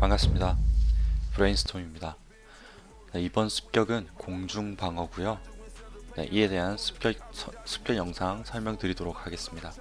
반갑습니다. 브레인스톰입니다. 네, 이번 습격은 공중 방어고요. 네, 이에 대한 습격, 서- 습격 영상 설명드리도록 하겠습니다.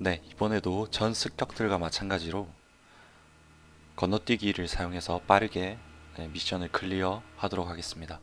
네, 이번에도 전 습격들과 마찬가지로 건너뛰기를 사용해서 빠르게 네, 미션을 클리어 하도록 하겠습니다.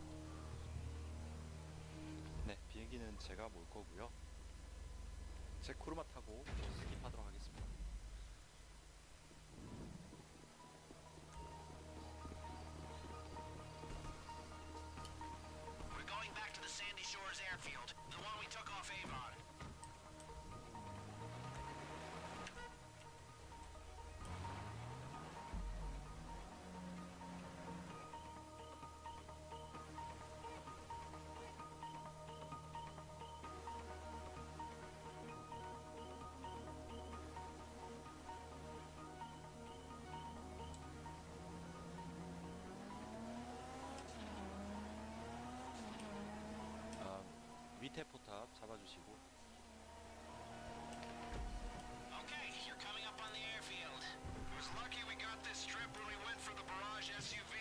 밑에 포탑 잡아주시고 Okay, you're coming up on the airfield. It was lucky we got this strip when we went for the Barrage SUV.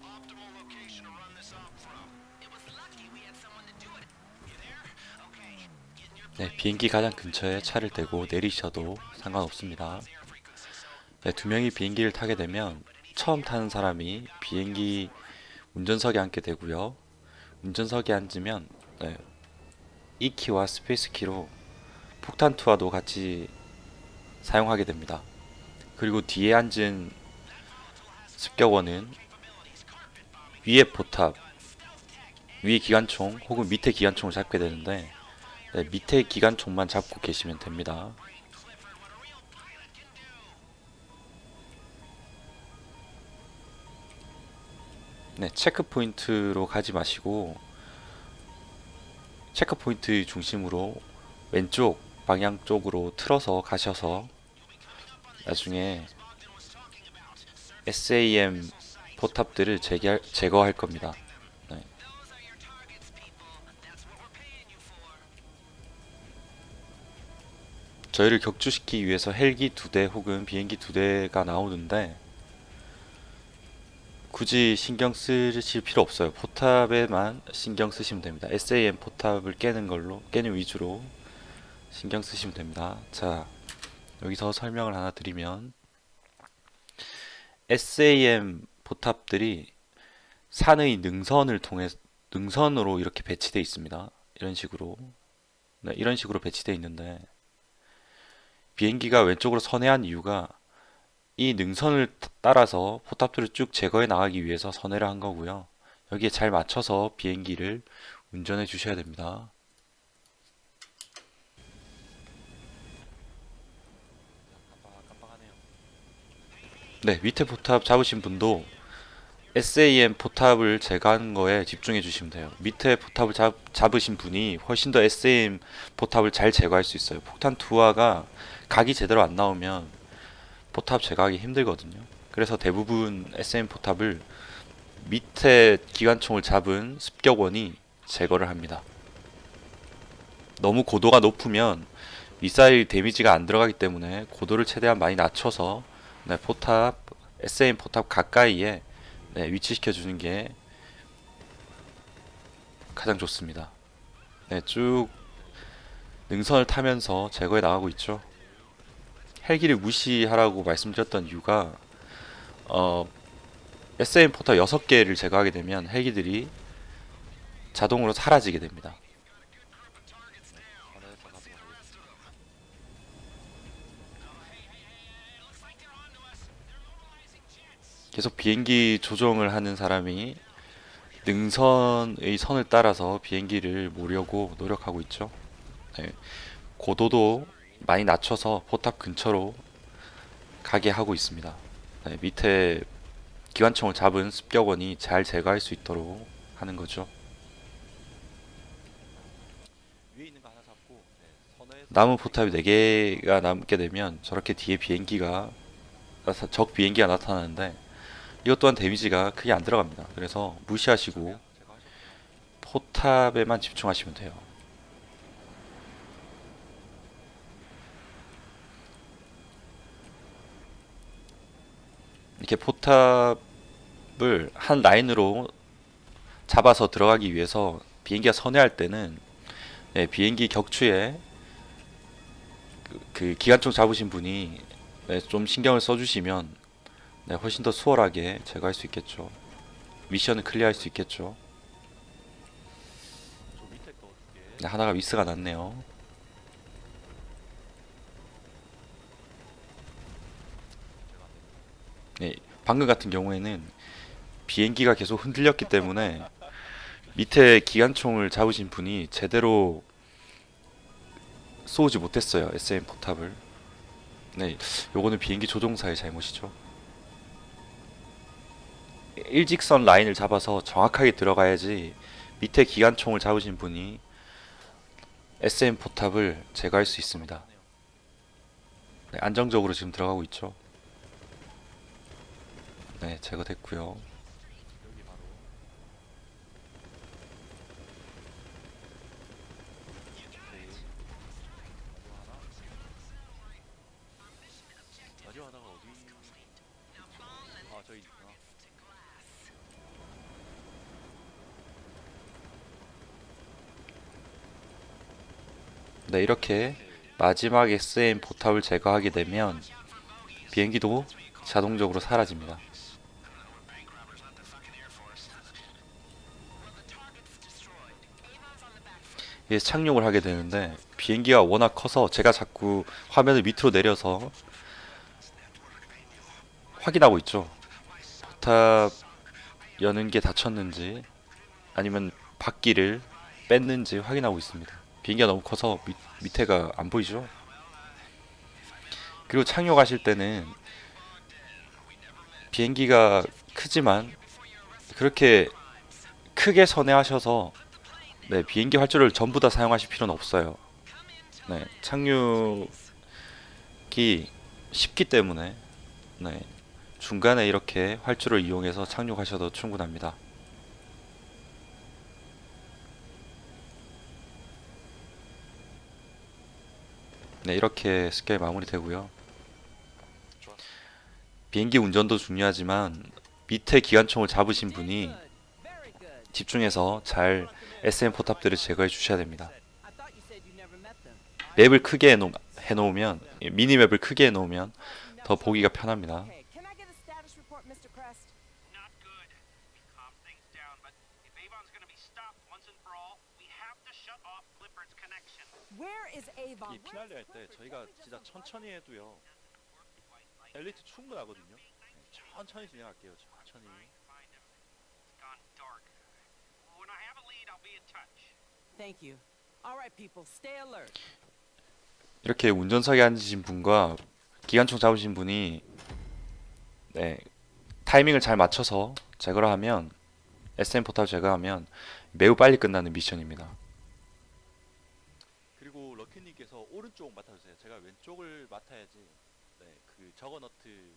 Optimal location to run this off from. It was lucky we had someone to do it. You there? Okay. Get in your 네. 비행기 가장 근처에 차를 대고 내리셔도 상관없습니다. 네, 두 명이 비행기를 타게 되면 처음 타는 사람이 비행기 운전석에 앉게 되고요. 운전석에 앉으면 네, E 키와 스페이스 키로 폭탄 투하도 같이 사용하게 됩니다. 그리고 뒤에 앉은 습격원은 위에 포탑, 위에 기관총 혹은 밑에 기관총을 잡게 되는데 네, 밑에 기관총만 잡고 계시면 됩니다. 네, 체크 포인트로 가지 마시고 체크 포인트 중심으로 왼쪽 방향 쪽으로 틀어서 가셔서 나중에 SAM 포탑들을 제거할, 제거할 겁니다. 네. 저희를 격추시키기 위해서 헬기 두 대 혹은 비행기 두 대가 나오는데 굳이 신경 쓰실 필요 없어요. 포탑에만 신경 쓰시면 됩니다. SAM 포탑을 깨는 걸로 깨는 위주로 신경 쓰시면 됩니다. 자, 여기서 설명을 하나 드리면 SAM 포탑들이 산의 능선을 통해 능선으로 이렇게 배치되어 있습니다. 이런 식으로 네, 이런 식으로 배치되어 있는데 비행기가 왼쪽으로 선회한 이유가 이 능선을 타- 따라서 포탑들을 쭉 제거해 나가기 위해서 선회를 한 거고요. 여기에 잘 맞춰서 비행기를 운전해 주셔야 됩니다. 네, 밑에 포탑 잡으신 분도 SAM 포탑을 제거하는 거에 집중해 주시면 돼요. 밑에 포탑을 잡, 잡으신 분이 훨씬 더 SAM 포탑을 잘 제거할 수 있어요. 폭탄 투하가 각이 제대로 안 나오면 포탑 제거하기 힘들거든요. 그래서 대부분 SM 포탑을 밑에 기관총을 잡은 습격원이 제거를 합니다. 너무 고도가 높으면 미사일 데미지가 안 들어가기 때문에 고도를 최대한 많이 낮춰서 네, 포탑 SM 포탑 가까이에 네, 위치시켜 주는 게 가장 좋습니다. 네, 쭉 능선을 타면서 제거해 나가고 있죠. 헬기를 무시하라고 말씀드렸던 이유가 어, SM 포탑 6개를 제거하게 되면 헬기들이 자동으로 사라지게 됩니다. 계속 비행기 조종을 하는 사람이 능선의 선을 따라서 비행기를 모려고 노력하고 있죠. 네. 고도도 많이 낮춰서 포탑 근처로 가게 하고 있습니다. 네, 밑에 기관총을 잡은 습격원이 잘 제거할 수 있도록 하는 거죠. 잡고 네, 남은 포탑이 4개가 남게 되면 저렇게 뒤에 비행기가 적 비행기가 나타나는데 이것 또한 데미지가 크게 안 들어갑니다. 그래서 무시하시고. 포탑에만 집중하시면 돼요. 이렇게 포탑을 한 라인으로 잡아서 들어가기 위해서 비행기가 선회할 때는 네, 비행기 격추에 그, 그 기관총 잡으신 분이 네, 좀 신경을 써주시면 네, 훨씬 더 수월하게 제거할 수 있겠죠. 미션을 클리어할 수 있겠죠. 네, 하나가 미스가 났네요. 제가 네, 방금 같은 경우에는 비행기가 계속 흔들렸기 때문에 밑에 기관총을 잡으신 분이 제대로 쏘지 못했어요. SM 포탑을. 네, 요거는 비행기 조종사의 잘못이죠. 일직선 라인을 잡아서 정확하게 들어가야지 밑에 기관총을 잡으신 분이 SM 포탑을 제거할 수 있습니다. 네, 안정적으로 지금 들어가고 있죠. 네, 제거됐고요. 네, 이렇게 마지막 SM 포탑을 제거하게 되면 비행기도 자동적으로 사라집니다. 착륙을 하게 되는데 비행기가 워낙 커서 제가 자꾸 화면을 밑으로 내려서 확인하고 있죠. 포탑 여는 게 닫혔는지 아니면 바퀴를 뺐는지 확인하고 있습니다. 비행기가 너무 커서 밑, 밑에가 안 보이죠. 그리고 착륙하실 때는 비행기가 크지만 그렇게 크게 선회하셔서 네, 비행기 활주를 전부 다 사용하실 필요는 없어요. 네, 착륙이 쉽기 때문에 네, 중간에 이렇게 활주를 이용해서 착륙하셔도 충분합니다. 네, 이렇게 스케일 마무리되고요. 비행기 운전도 중요하지만 밑에 기관총을 잡으신 분이 집중해서 잘 SM 포탑들을 제거해 주셔야 됩니다. 맵을 크게 해놓, 해놓으면 예, 미니맵을 크게 해놓으면 더 보기가 편합니다. 이 피날레 할때 저희가 진짜 천천히 해도요 엘리트 충분하거든요 네, 천천히 진행할게요 천천히 이렇게 운전석에 앉으신 분과 기관총 잡으신 분이 네, 타이밍을 잘 맞춰서 제거를 하면 SM 포탑 제거하면 매우 빨리 끝나는 미션입니다. 그리고 럭키님께서 오른쪽 맡아주세요. 제가 왼쪽을 맡아야지. 네, 그 저거너트